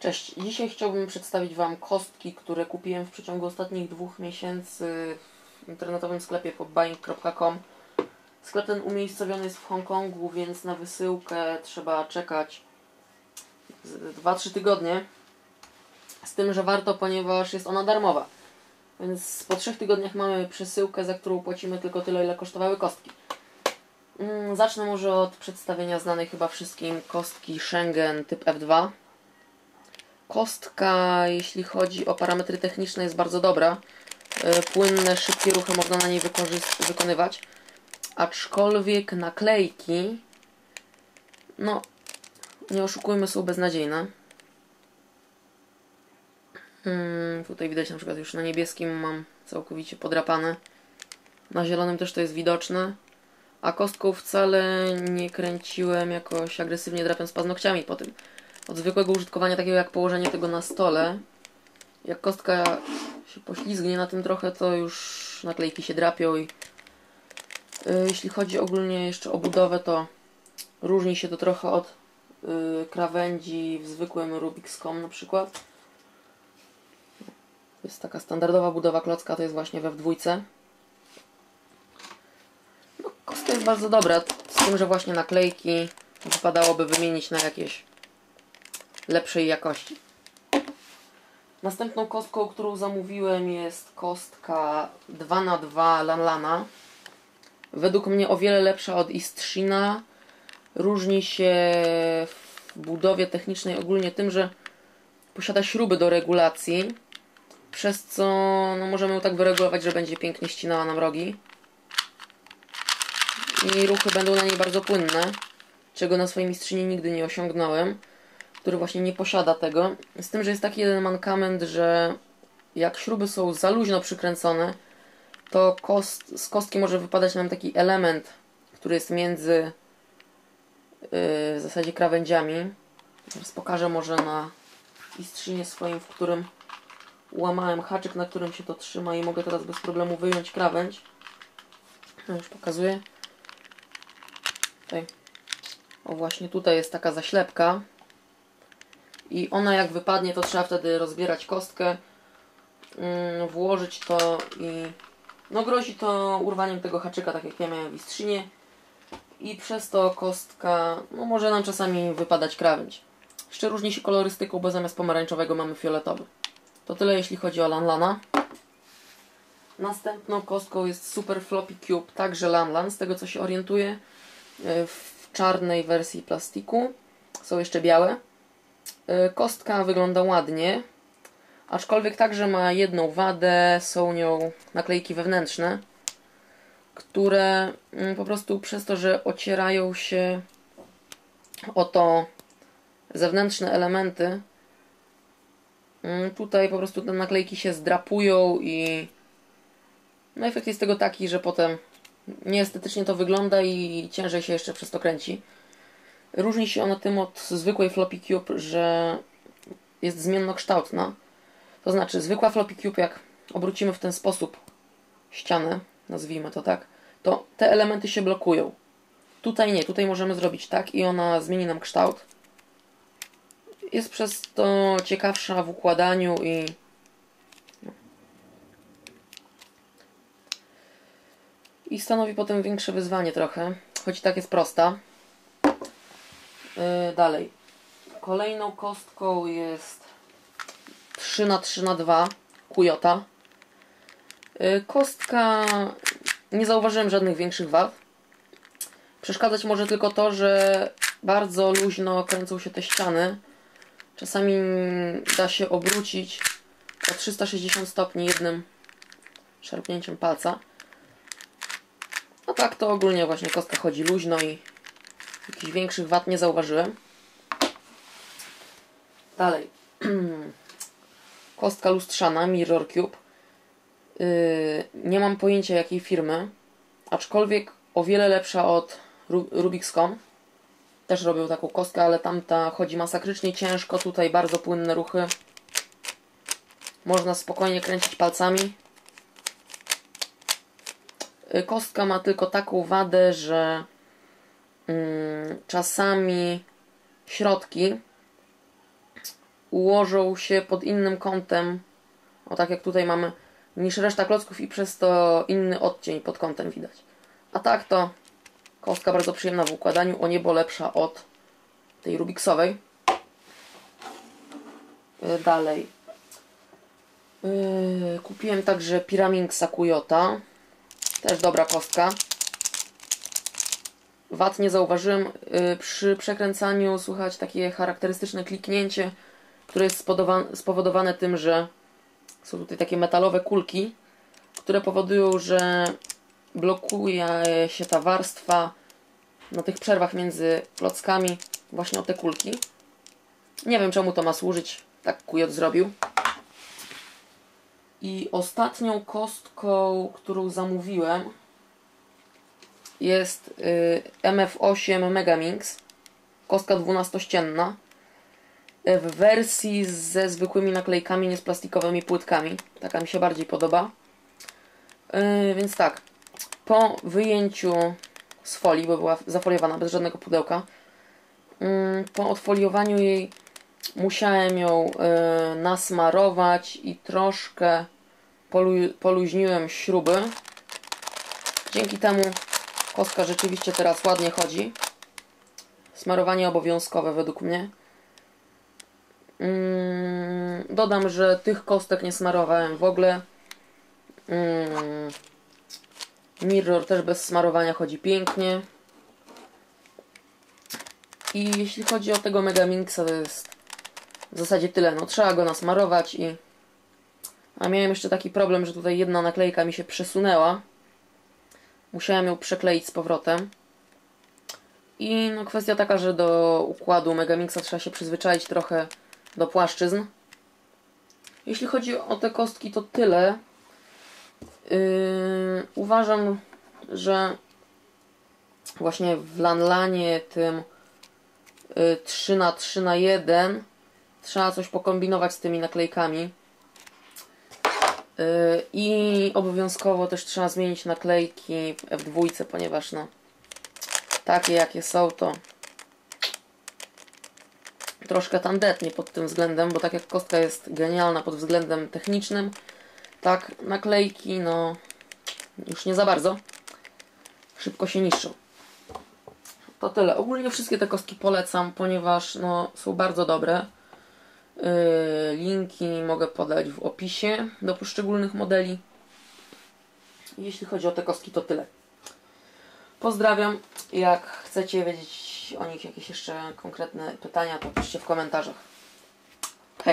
Cześć, dzisiaj chciałbym przedstawić Wam kostki, które kupiłem w przeciągu ostatnich dwóch miesięcy w internetowym sklepie popbuying.com. Sklep ten umiejscowiony jest w Hongkongu, więc na wysyłkę trzeba czekać 2-3 tygodnie. Z tym, że warto, ponieważ jest ona darmowa. Więc po 3 tygodniach mamy przesyłkę, za którą płacimy tylko tyle, ile kosztowały kostki. Mm, Zacznę może od przedstawienia znanej chyba wszystkim kostki Schengen typ F2. Kostka, jeśli chodzi o parametry techniczne, jest bardzo dobra. E, Płynne, szybkie ruchy można na niej wykonywać. Aczkolwiek naklejki, no, nie oszukujmy, są beznadziejne. Hmm, tutaj widać na przykład już na niebieskim mam całkowicie podrapane. Na zielonym też to jest widoczne. A kostką wcale nie kręciłem jakoś agresywnie drapiąc paznokciami po tym od zwykłego użytkowania, takiego jak położenie tego na stole. Jak kostka się poślizgnie na tym trochę, to już naklejki się drapią i yy, jeśli chodzi ogólnie jeszcze o budowę, to różni się to trochę od yy, krawędzi w zwykłym Rubik's na przykład. Jest taka standardowa budowa klocka, to jest właśnie we w dwójce. No, kostka jest bardzo dobra, z tym, że właśnie naklejki wypadałoby wymienić na jakieś lepszej jakości. Następną kostką, którą zamówiłem jest kostka 2x2 Lanlana. Według mnie o wiele lepsza od Istrina. Różni się w budowie technicznej ogólnie tym, że posiada śruby do regulacji, przez co no, możemy ją tak wyregulować, że będzie pięknie ścinała nam rogi. I ruchy będą na niej bardzo płynne, czego na swojej mistrzyni nigdy nie osiągnąłem który właśnie nie posiada tego. Z tym, że jest taki jeden mankament, że jak śruby są za luźno przykręcone, to kost, z kostki może wypadać nam taki element, który jest między yy, w zasadzie krawędziami. Teraz pokażę może na istrzynie swoim, w którym łamałem haczyk, na którym się to trzyma i mogę teraz bez problemu wyjąć krawędź. No już pokazuję. Tutaj. O właśnie tutaj jest taka zaślepka i ona jak wypadnie, to trzeba wtedy rozbierać kostkę, mm, włożyć to i no grozi to urwaniem tego haczyka, tak jak ja miałem w istrzynie i przez to kostka, no może nam czasami wypadać krawędź. Jeszcze różni się kolorystyką, bo zamiast pomarańczowego mamy fioletowy. To tyle jeśli chodzi o Lanlana. Następną kostką jest Super Floppy Cube, także Lanlan, z tego co się orientuję, e, w czarnej wersji plastiku. Są jeszcze białe. Y, kostka wygląda ładnie, aczkolwiek także ma jedną wadę, są nią naklejki wewnętrzne, które mm, po prostu przez to, że ocierają się o to zewnętrzne elementy, mm, tutaj po prostu te naklejki się zdrapują i no efekt jest tego taki, że potem nieestetycznie to wygląda i ciężej się jeszcze przez to kręci. Różni się ona tym od zwykłej floppy cube, że jest zmiennokształtna. To znaczy, zwykła floppy cube, jak obrócimy w ten sposób ścianę, nazwijmy to tak, to te elementy się blokują. Tutaj nie, tutaj możemy zrobić tak i ona zmieni nam kształt. Jest przez to ciekawsza w układaniu i i stanowi potem większe wyzwanie trochę, choć i tak jest prosta. Yy, dalej. Kolejną kostką jest 3 na 3 na 2 Kujota. Yy, kostka nie zauważyłem żadnych większych wad. Przeszkadzać może tylko to, że bardzo luźno kręcą się te ściany. Czasami da się obrócić o 360 stopni jednym szarpnięciem palca. No tak to ogólnie właśnie kostka chodzi luźno i Jakichś większych wad nie zauważyłem. Dalej. Kostka lustrzana Mirror Cube. Yy, nie mam pojęcia jakiej firmy, aczkolwiek o wiele lepsza od Rubik's Też robią taką kostkę, ale tamta chodzi masakrycznie ciężko. Tutaj bardzo płynne ruchy. Można spokojnie kręcić palcami. Yy, kostka ma tylko taką wadę, że czasami środki ułożą się pod innym kątem, o tak jak tutaj mamy, niż reszta klocków i przez to inny odcień pod kątem widać. A tak to kostka bardzo przyjemna w układaniu, o niebo lepsza od tej Rubiksowej. Yy, Dalej. Yy, kupiłem także Pyraminxa Kujota. Też dobra kostka. Wat nie zauważyłem. Yy, Przy przekręcaniu słychać takie charakterystyczne kliknięcie, które jest spowodowane tym, że są tutaj takie metalowe kulki, które powodują, że blokuje się ta warstwa na tych przerwach między klockami właśnie o te kulki. Nie wiem czemu to ma służyć. Tak Kujot zrobił. I ostatnią kostką, którą zamówiłem jest y, MF8 Megaminx. Kostka 12-ścienna. y, W wersji ze zwykłymi naklejkami, nie z plastikowymi płytkami. Taka mi się bardziej podoba. Y, więc tak. Po wyjęciu z folii, bo była zafoliowana bez żadnego pudełka, y, po odfoliowaniu jej musiałem ją nasmarować i troszkę polu- poluźniłem śruby. Dzięki temu kostka rzeczywiście teraz ładnie chodzi. Smarowanie obowiązkowe według mnie. Mm, dodam, że tych kostek nie smarowałem w ogóle. Mm, mirror też bez smarowania chodzi pięknie. I jeśli chodzi o tego Megamixa, to jest w zasadzie tyle. No, trzeba go nasmarować i... A miałem jeszcze taki problem, że tutaj jedna naklejka mi się przesunęła. Musiałem ją przekleić z powrotem. I no, kwestia taka, że do układu Megamixa trzeba się przyzwyczaić trochę do płaszczyzn. Jeśli chodzi o te kostki, to tyle. Yy, uważam, że właśnie w Lanlanie tym yy, 3 na 3 na 1 trzeba coś pokombinować z tymi naklejkami. Yy, I obowiązkowo też trzeba zmienić naklejki w F2, ponieważ no takie jakie są to troszkę tandetnie pod tym względem, bo tak jak kostka jest genialna pod względem technicznym, tak naklejki no już nie za bardzo. Szybko się niszczą. To tyle. Ogólnie wszystkie te kostki polecam, ponieważ no, są bardzo dobre. Yy, linki mogę podać w opisie do poszczególnych modeli. Jeśli chodzi o te kostki, to tyle. Pozdrawiam. Jak chcecie wiedzieć o nich jakieś jeszcze konkretne pytania, to piszcie w komentarzach.